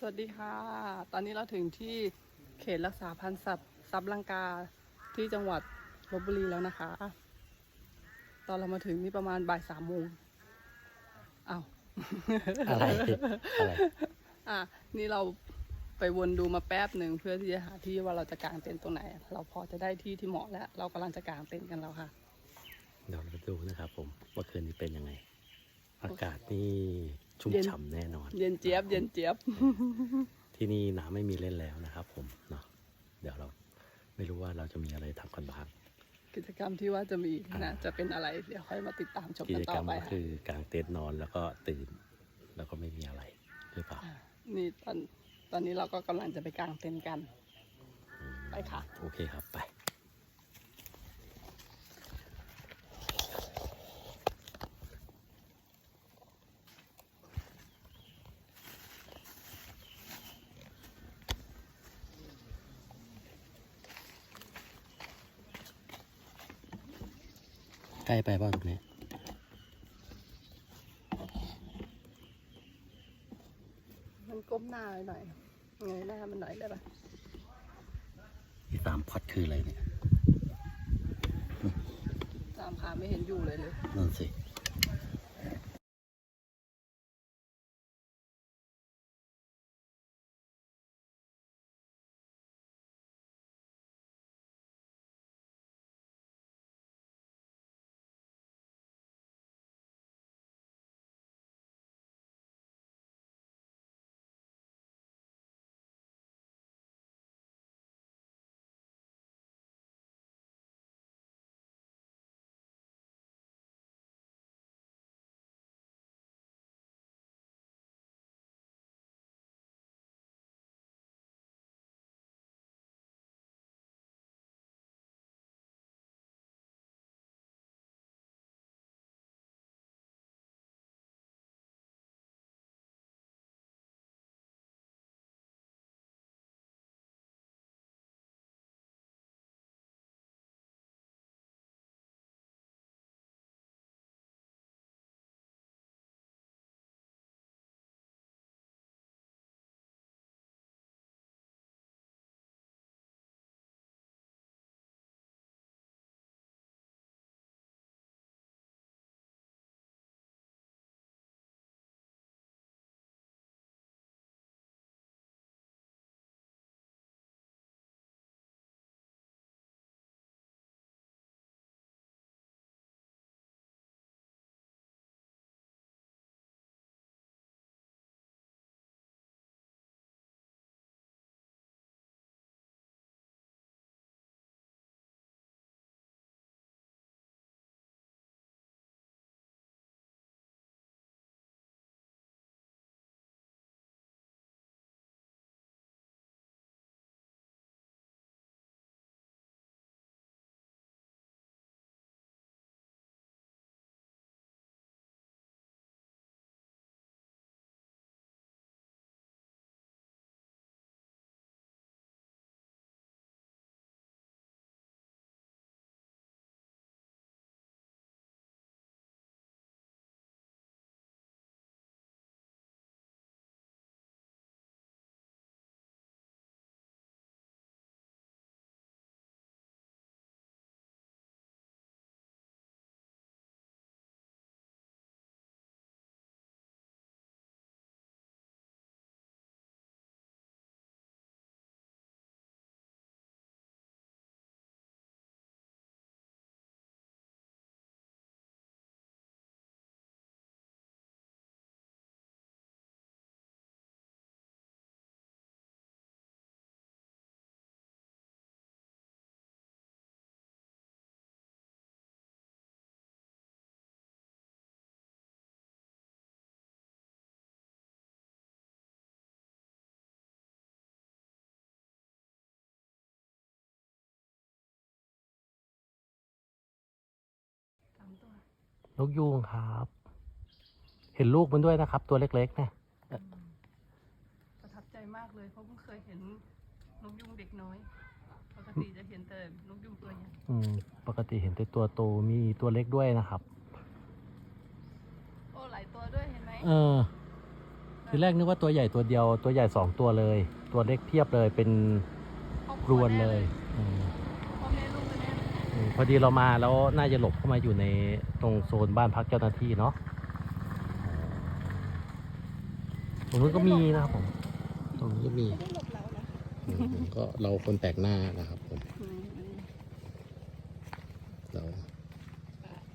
สวัสดีค่ะ ตอนนี้เราถึงที่เขตรักษาพันธุ์สัตว์ซับลังกาที่จังหวัดลบบุรีแล้วนะคะ ตอนเรามาถึงนี่ประมาณบ่ายสามโมงอ้าวอะไรอะไรอะนี่เราไปวนดูมาแป๊บหนึ่งเพื่อที่จะหาที่ว่าเราจะกางเต็นท์ตรงไหน เราพอจะได้ที่ที่เหมาะแล้ว เรากำลังจะกางเต็นท์กันแล้วค่ะ เดี๋ยวเราไปดูนะครับผมว่าคืนนี้เป็นยังไง อากาศนี่ ชุ่มเย็นฉ่ำแน่นอน เย็นเจี๊ยบ เย็นเจี๊ยบ ที่นี่น้ำไม่มีเล่นแล้วนะครับ ผมเนาะเดี๋ยวเราไม่รู้ว่าเราจะมีอะไรทำกันบ้างกิจกรรมที่ว่าจะมีนะอ่าจะเป็นอะไรเดี๋ยวค่อยมาติดตามชมกิกันจต่กรอรมไปก็ค่ะคือกางเต็นท์นอนแล้วก็ตื่น แล้วก็ไม่มีอะไรหรือเปล่านี่ตอนตอนนี้เราก็กำลังจะไปกางเต็นท์กัน ไปค่ะ โอเคครับไป ใกล้ไปบ้างตรงนี้มันก้มหน้าหน่อยเงยหน้ามันหน่อยได้ปะที่ตามพอดคืออะไรเนี่ย ตามขาไม่เห็นอยู่เลยเลย นั่นสิ กยูงครับ เห็นลูกมันด้วยนะครับ ตัวเล็กๆนะประทับใจมากเลยเพราะเพิ่งเคยเห็นนกยุงเด็กน้อย ปกติจะเห็นแต่นกยุงตัวใหญ่อืม ปกติเห็นแต่ตัวโตมีตัวเล็กด้วยนะครับ โอ้หลายตัวด้วยเห็นไหมเออทีแรกนึกว่าตัวใหญ่ตัวเดียว ตัวใหญ่สองตัวเลย ตัวเล็กเพียบเลยเป็นกรวนเลยอืมพ่อแม่ลูกแน่อืม พอดีเรามาแล้วน่าจะหลบเข้ามาอยู่ในตรงโซนบ้านพักเจ้าหน้าที่เนาะตรงนู้นก็มีนะครับผมตรงนี้ก็มีไม่ได้หลบเรานะอืมก็เราคนแปลกหน้านะครับผมอืมอืมเรา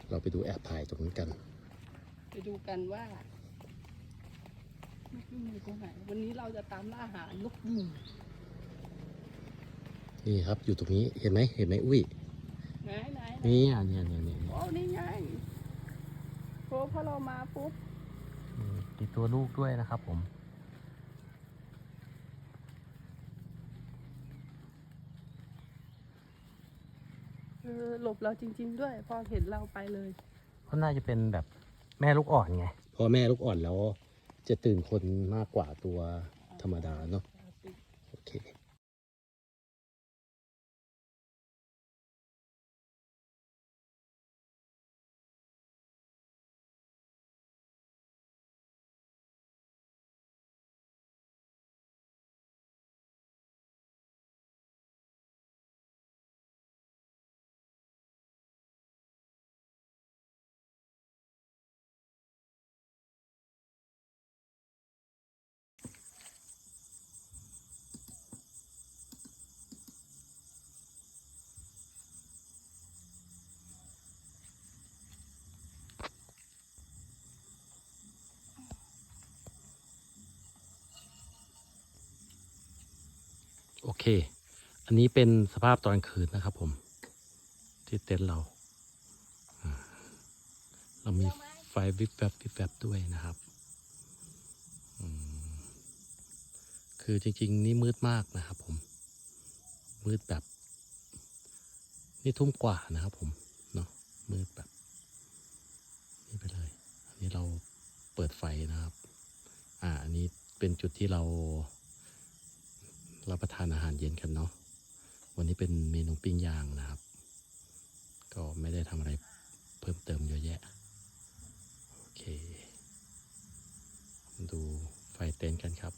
เราไปดูแอบถ่ายตรงนี้กัน ไปดูกันว่าลูกยุงอยู่ตรงไหนวันนี้เราจะตามล่าหาลูกยุงนี่ครับอยู่ตรงนี้เห็นไหมเห็นไหมอุ้ย ไหนไหนไหนนี่อะเนี่ยเนี่ยเนี่ยโอ้นี่ไงโอ้พอเรามาปุ๊บอืมมีตัวลูกด้วยนะครับผมเออหลบเราจริง ๆ ด้วย พอเห็นเราไปเลยก็น่าจะเป็นแบบแม่ลูกอ่อนไงพอแม่ลูกอ่อนแล้วจะตื่นคนมากกว่าตัวธรรมดาเนาะโอเค โอเค อันนี้เป็นสภาพตอนคืนนะครับ ผม ที่เต็นท์เรา เรามีไฟวิบแวบวิบแวบด้วยนะครับ คือจริง ๆ นี่มืดมากนะครับ ผม มืดแบบ นี่ทุ่มกว่านะครับ ผม เนาะมืดแบบนี่ไปเลย อันนี้เราเปิดไฟนะครับ อ่า อันนี้เป็นจุดที่เรา รับประทานอาหารเย็นกันเนาะ วันนี้เป็นเมนูปิ้งย่างนะครับ ก็ไม่ได้ทำอะไรเพิ่มเติมเยอะแยะ โอเคมาดูไฟเต็นท์กันครับ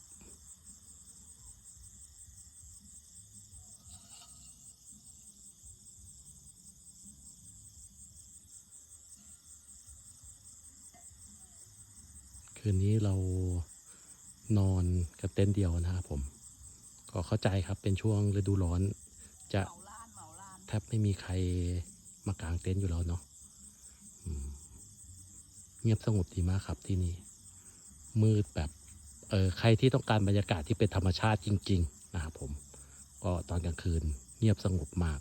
คืนนี้เรานอนกับเต็นท์เดียวนะครับผม ก็เข้าใจครับเป็นช่วงฤดูร้อน จะแทบไม่มีใครมากางเต็นท์อยู่แล้วเนาะเงียบสงบดีมากครับที่นี่ มืดแบบเออใครที่ต้องการบรรยากาศที่เป็นธรรมชาติจริง ๆ นะครับผม ก็ตอนกลางคืนเงียบสงบมาก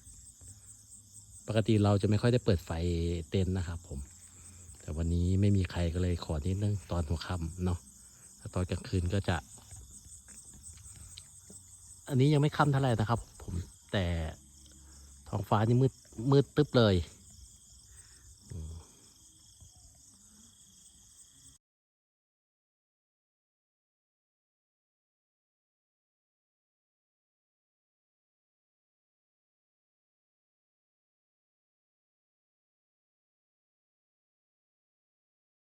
ปกติเราจะไม่ค่อยได้เปิดไฟเต็นท์นะครับผม แต่วันนี้ไม่มีใครก็เลยขอนิดนึงตอนหัวค่ำเนาะตอนกลางคืนก็จะ อันนี้ยังไม่ค่ำเท่าไหร่นะครับ ผมแต่ท้องฟ้านี่มืดมืดตึ๊บเลย